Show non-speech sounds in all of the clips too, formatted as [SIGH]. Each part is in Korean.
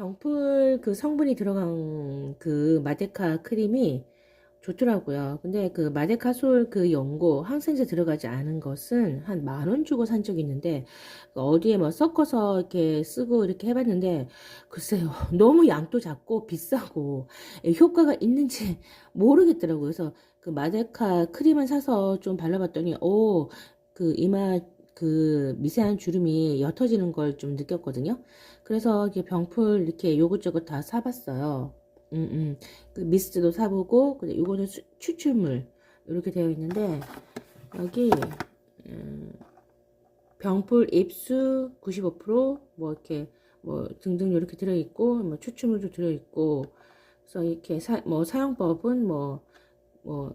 병풀 그 성분이 들어간 그 마데카 크림이 좋더라고요. 근데 그 마데카솔 그 연고 항생제 들어가지 않은 것은 한 만 원 주고 산 적이 있는데 어디에 뭐 섞어서 이렇게 쓰고 이렇게 해봤는데 글쎄요 [LAUGHS] 너무 양도 작고 비싸고 효과가 있는지 모르겠더라고요. 그래서 그 마데카 크림을 사서 좀 발라봤더니 오그 이마 그 미세한 주름이 옅어지는 걸 좀 느꼈거든요. 그래서 이렇게 병풀 이렇게 요것저것 다 사봤어요. 음, 음. 그 미스트도 사보고, 근데 요거는 수- 추출물 이렇게 되어 있는데 여기 음, 병풀 입수 95%뭐 이렇게 뭐 등등 이렇게 들어 있고 뭐 추출물도 들어 있고 그래서 이렇게 사, 뭐 사용법은 뭐 뭐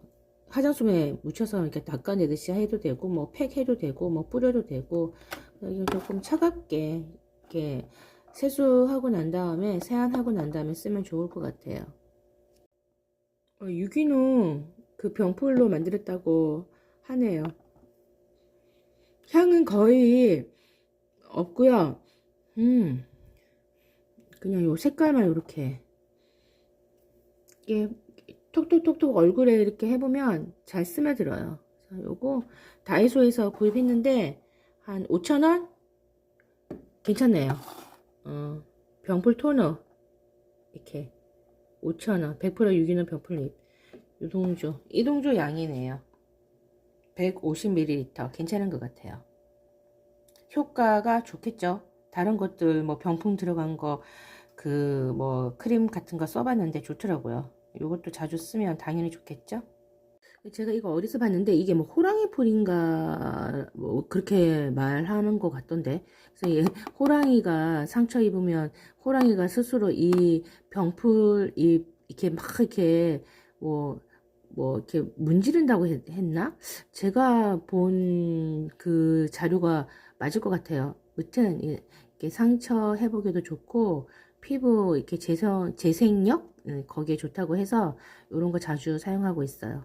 화장솜에 묻혀서 이렇게 닦아내듯이 해도 되고 뭐 팩 해도 되고 뭐 뿌려도 되고 조금 차갑게 이렇게 세수하고 난 다음에 세안하고 난 다음에 쓰면 좋을 것 같아요. 어, 유기농 그 병풀로 만들었다고 하네요. 향은 거의 없고요. 음, 그냥 요 색깔만 이렇게 이게 톡톡톡톡 얼굴에 이렇게 해보면 잘 스며들어요. 요거 다이소에서 구입했는데 한 5,000원? 괜찮네요. 어, 병풀 토너. 이렇게 5,000원 100% 유기농 병풀립 유동조 이동조 양이네요. 150ml 괜찮은 것 같아요. 효과가 좋겠죠? 다른 것들 뭐 병풍 들어간 거 그 뭐 크림 같은 거 써봤는데 좋더라고요 이것도 자주 쓰면 당연히 좋겠죠 제가 이거 어디서 봤는데 이게 뭐 호랑이 풀인가 뭐 그렇게 말하는 것 같던데 그래서 얘 [LAUGHS] 호랑이가 상처 입으면 호랑이가 스스로 이 병풀 이 이렇게 막 이렇게 뭐뭐 이렇게 문지른다고 했, 했나? 제가 본 그 자료가 맞을 것 같아요. 무튼 이- 이렇게 상처 회복에도 좋고 피부 이렇게 재성 재생력 음, 거기에 좋다고 해서 이런 거 자주 사용하고 있어요.